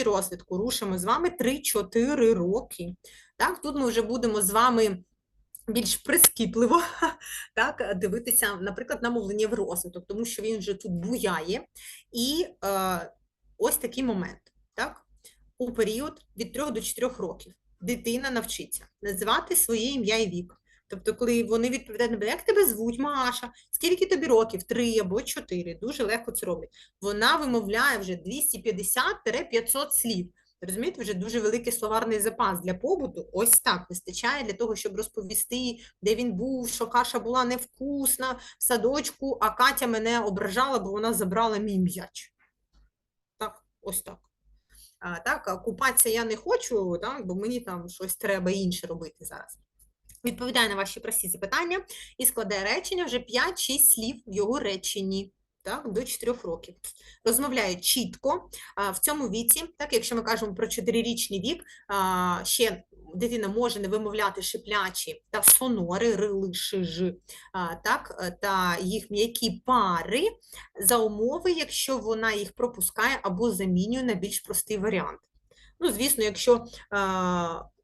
швидкості розвитку рушимо з вами 3-4 роки. Так, тут ми вже будемо з вами більш прискіпливо так, дивитися, наприклад, на мовленнєвий розвиток, тому що він вже тут буяє. І е, ось такий момент. Так? У період від 3 до 4 років дитина навчиться називати своє ім'я і вік. Тобто, коли вони відповідають на мене, як тебе звуть, Маша, скільки тобі років? Три або чотири. Дуже легко це роблять. Вона вимовляє вже 250-500 слів. Розумієте, вже дуже великий словарний запас для побуту. Ось так вистачає для того, щоб розповісти, де він був, що каша була невкусна в садочку, а Катя мене ображала, бо вона забрала мій м'яч. Так, ось так. А, так, купатися я не хочу, так, бо мені там щось треба інше робити зараз. Відповідає на ваші прості запитання і складає речення вже 5-6 слів в його реченні. Так, до 4 років. Розмовляє чітко в цьому віці, так, якщо ми кажемо про 4-річний вік, ще дитина може не вимовляти шиплячі та сонори, рили, шиж, а, так, та їх м'які пари за умови, якщо вона їх пропускає або замінює на більш простий варіант. Ну, звісно, якщо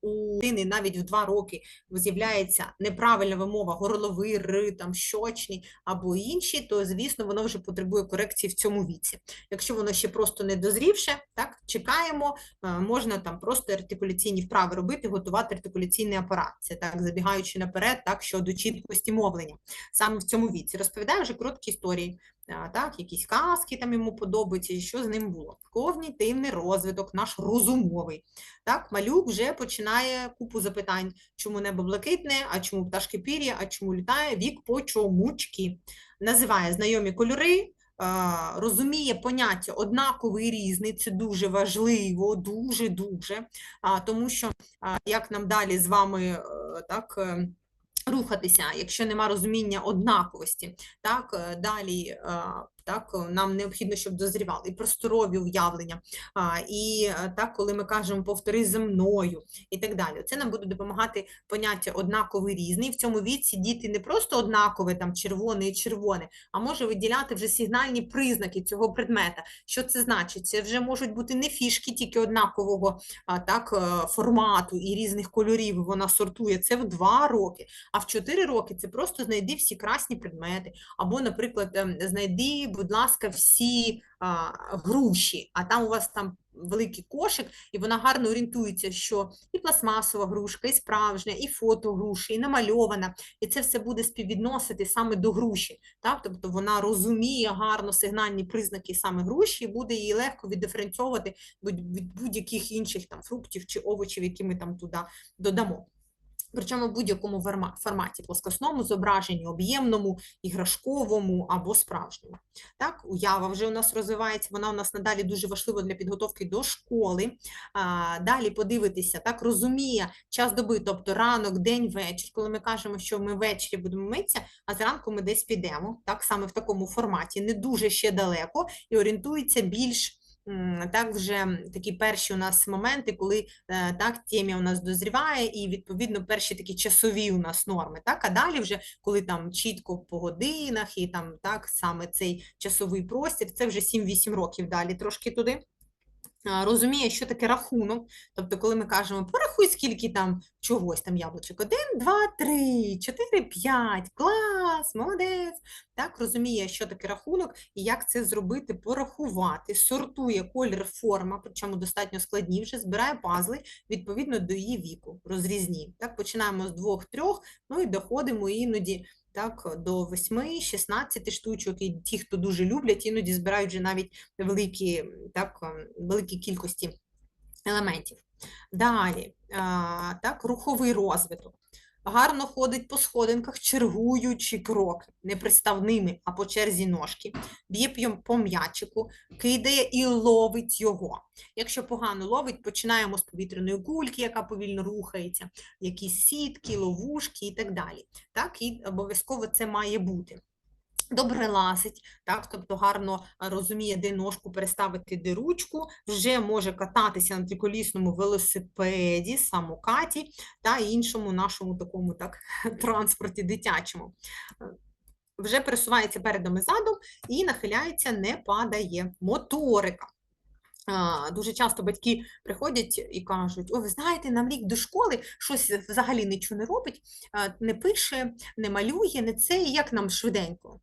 у дитини навіть в 2 роки з'являється неправильна вимова, горловий, ри, щочний або інші, то, звісно, воно вже потребує корекції в цьому віці. Якщо воно ще просто не дозрівше, так, чекаємо, е, можна там просто артикуляційні вправи робити, готувати артикуляційний апарат. Це так, забігаючи наперед, так, щодо чіткості мовлення. Саме в цьому віці. Розповідає вже короткі історії, так, якісь казки там йому подобаються, і що з ним було. Когнітивний розвиток, наш розумовий. Так, малюк вже починає купу запитань, чому небо блакитне, а чому пташки пір'я, а чому літає вік по чомучки. Називає знайомі кольори, розуміє поняття однаковий і різний, це дуже важливо, дуже-дуже, тому що як нам далі з вами е, так. е, Рухатися, якщо нема розуміння однаковості, так е, далі так е, нам необхідно, щоб дозрівали і просторові уявлення, і е, так, коли ми кажемо повтори за мною і так далі. Це нам буде допомагати поняття однаковий різний. В цьому віці діти не просто однакове, там червоне і червоне, а може виділяти вже сигнальні признаки цього предмета. Що це значить? Це вже можуть бути не фішки тільки однакового так, е, формату і різних кольорів. Вона сортує це в два роки, а в чотири роки це просто знайди всі красні предмети, або, наприклад, ем, знайди будь ласка, всі а, груші, а там у вас там великий кошик, і вона гарно орієнтується, що і пластмасова грушка, і справжня, і фото груші, і намальована, і це все буде співвідносити саме до груші. Так? Тобто вона розуміє гарно сигнальні признаки саме груші, і буде її легко віддиференцьовувати від будь-яких інших там фруктів чи овочів, які ми там туди додамо. Причому в будь-якому форматі плоскосному зображенні, об'ємному, іграшковому або справжньому. Так, Уява вже у нас розвивається, вона у нас надалі дуже важлива для підготовки до школи. А, Далі подивитися, так, розуміє час доби, тобто ранок, день, вечір. Коли ми кажемо, що ми ввечері будемо митися, а зранку ми десь підемо, так, саме в такому форматі, не дуже ще далеко, і орієнтується більш так вже такі перші у нас моменти, коли е, так тємія у нас дозріває, і відповідно перші такі часові у нас норми. Так, а далі, вже коли там чітко по годинах і там так саме цей часовий простір, це вже 7-8 років далі трошки туди розуміє, що таке рахунок. Тобто, коли ми кажемо, порахуй, скільки там чогось там яблучок. Один, два, три, чотири, п'ять, клас, молодець. Так, розуміє, що таке рахунок і як це зробити, порахувати, сортує колір, форма, причому достатньо складні, вже збирає пазли відповідно до її віку, розрізні. Так, починаємо з двох-трьох, ну і доходимо іноді так, до 8-16 штучок, і ті, хто дуже люблять, іноді збирають вже навіть великі, так, ем, великі кількості елементів. Далі, так, руховий розвиток гарно ходить по сходинках, чергуючи кроки, не приставними, а по черзі ножки, б'є по м'ячику, кидає і ловить його. Якщо погано ловить, починаємо з повітряної кульки, яка повільно рухається, якісь сітки, ловушки і так далі. Так, І обов'язково це має бути добре лазить, так, тобто гарно розуміє, де ножку переставити, де ручку, вже може кататися на триколісному велосипеді, самокаті та іншому нашому такому так, транспорті дитячому. Вже пересувається передом і задом і нахиляється, не падає. Моторика. Дуже часто батьки приходять і кажуть: О, ви знаєте, нам рік до школи щось взагалі нічого не робить, не пише, не малює, не це, як нам швиденько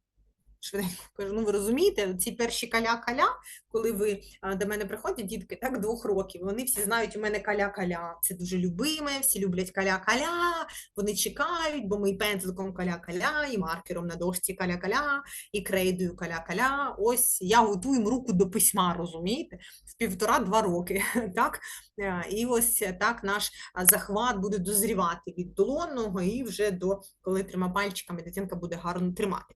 швиденько кажу, ну ви розумієте, ці перші каля-каля, коли ви до мене приходять, дітки так двох років, вони всі знають, у мене каля-каля. Це дуже любиме, всі люблять каля-каля, вони чекають, бо ми і пензликом каля-каля, і маркером на дошці каля-каля, і крейдою каля-каля. Ось я готую їм руку до письма, розумієте? В півтора-два роки. так? Е, і ось так наш захват буде дозрівати від долонного і вже до коли трьома пальчиками дитинка буде гарно тримати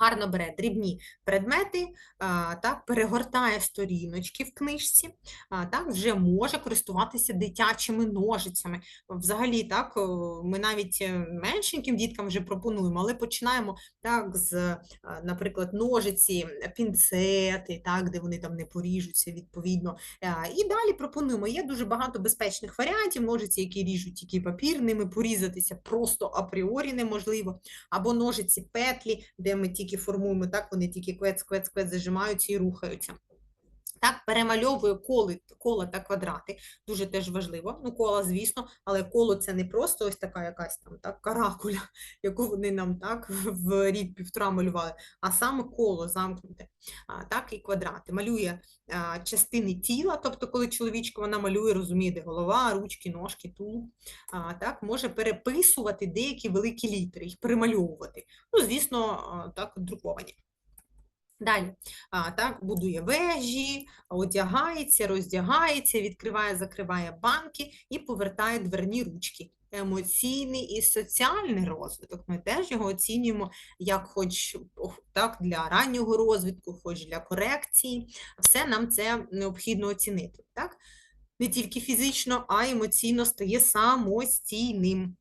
гарно бере дрібні предмети, так, перегортає сторіночки в книжці, так, вже може користуватися дитячими ножицями. Взагалі, так, ми навіть е, меншеньким діткам вже пропонуємо, але починаємо так, з, наприклад, ножиці, пінцети, так, де вони там не поріжуться відповідно. І далі пропонуємо. Є дуже багато безпечних варіантів, ножиці, які ріжуть тільки папір, ними порізатися просто апріорі неможливо, або ножиці петлі, де ми тільки формуємо, так вони тільки квец квець квець зажимаються і рухаються. Так, перемальовує коли, кола та квадрати, дуже теж важливо. Ну, кола, звісно, але коло це не просто ось така якась там так, каракуля, яку вони нам так в рік півтора малювали, а саме коло замкнуте, а, так, і квадрати. Малює а, частини тіла, тобто, коли чоловічка вона малює, розуміє, де голова, ручки, ножки, тулуб, а, так, може переписувати деякі великі літери, їх перемальовувати. Ну, звісно, так, друковані. Далі а, так, будує вежі, одягається, роздягається, відкриває, закриває банки і повертає дверні ручки. Емоційний і соціальний розвиток. Ми теж його оцінюємо як хоч так, для раннього розвитку, хоч для корекції. Все нам це необхідно оцінити. Так? Не тільки фізично, а емоційно стає самостійним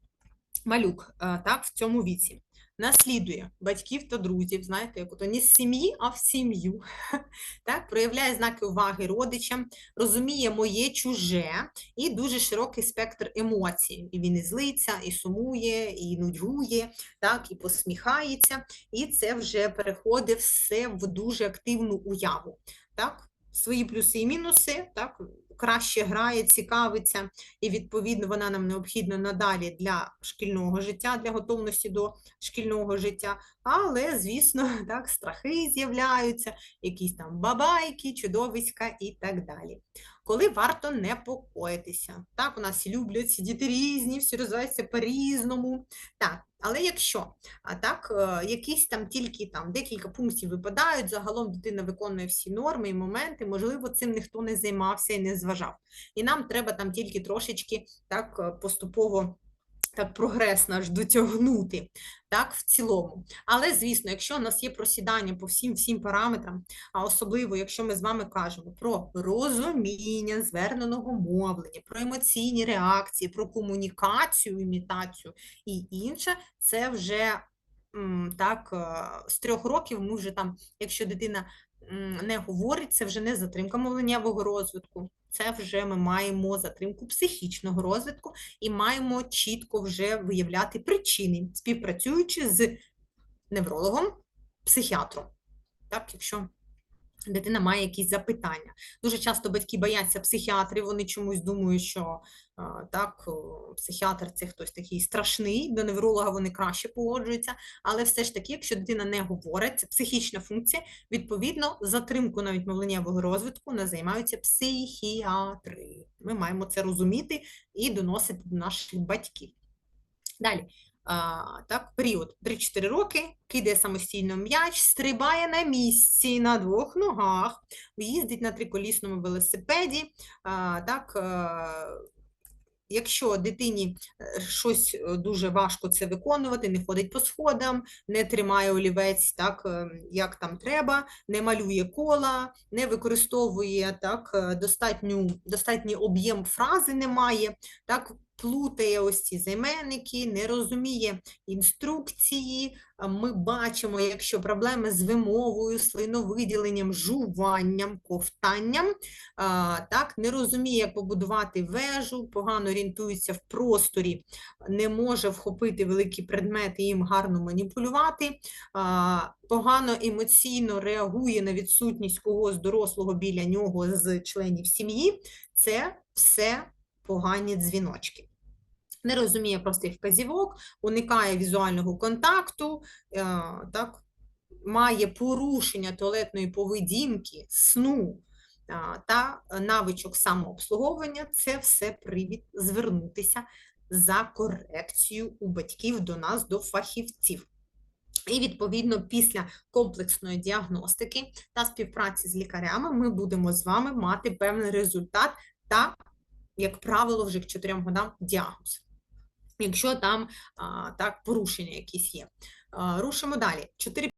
малюк так, в цьому віці наслідує батьків та друзів, знаєте, як ото не з сім'ї, а в сім'ю. Так, Проявляє знаки уваги родичам, розуміє моє чуже і дуже широкий спектр емоцій. І він і злиться, і сумує, і нудьгує, так, і посміхається, і це вже переходить все в дуже активну уяву. Так? Свої плюси і мінуси, так, краще грає, цікавиться, і, відповідно, вона нам необхідна надалі для шкільного життя, для готовності до шкільного життя. Але, звісно, так, страхи з'являються, якісь там бабайки, чудовиська і так далі. Коли варто непокоїтися. Так, у нас люблять, сидіти різні, всі розвиваються по-різному. Так, але якщо а так, е, якісь там тільки там декілька пунктів випадають, загалом дитина виконує всі норми і моменти, можливо, цим ніхто не займався і не зважав. І нам треба там тільки трошечки так е, поступово так прогрес наш дотягнути так, в цілому. Але, звісно, якщо у нас є просідання по всім всім параметрам, а особливо, якщо ми з вами кажемо про розуміння зверненого мовлення, про емоційні реакції, про комунікацію, імітацію і інше, це вже так, е, з трьох років ми вже там, якщо дитина не говорить, це вже не затримка мовленнєвого розвитку, це вже ми маємо затримку психічного розвитку і маємо чітко вже виявляти причини, співпрацюючи з неврологом, психіатром. Так, якщо дитина має якісь запитання. Дуже часто батьки бояться психіатрів, вони чомусь думають, що так, психіатр це хтось такий страшний, до невролога вони краще погоджуються, але все ж таки, якщо дитина не говорить, це психічна функція, відповідно, затримку навіть мовленнєвого розвитку не займаються психіатри. Ми маємо це розуміти і доносити до наших батьків. Далі, так, період 3-4 роки, кидає самостійно м'яч, стрибає на місці на двох ногах, їздить на триколісному велосипеді. Так, а, Якщо дитині е, щось е, дуже важко це виконувати, не ходить по сходам, не тримає олівець так, е, як там треба, не малює кола, не використовує так, достатню, достатній об'єм фрази немає, так, плутає ось ці займенники, не розуміє інструкції. Ми бачимо, якщо проблеми з вимовою, слиновиділенням, жуванням, ковтанням, так, не розуміє, як побудувати вежу, погано орієнтується в просторі, не може вхопити великі предмети їм гарно маніпулювати, погано емоційно реагує на відсутність когось дорослого біля нього з членів сім'ї, це все погані дзвіночки. Не розуміє простих вказівок, уникає візуального контакту, е, так, має порушення туалетної поведінки, сну а, та навичок самообслуговування це все привід звернутися за корекцією у батьків до нас, до фахівців. І, відповідно, після комплексної діагностики та співпраці з лікарями ми будемо з вами мати певний результат та, як правило, вже к 4 годам діагноз. Якщо там а, так, порушення якісь є. А, Рушимо далі. 4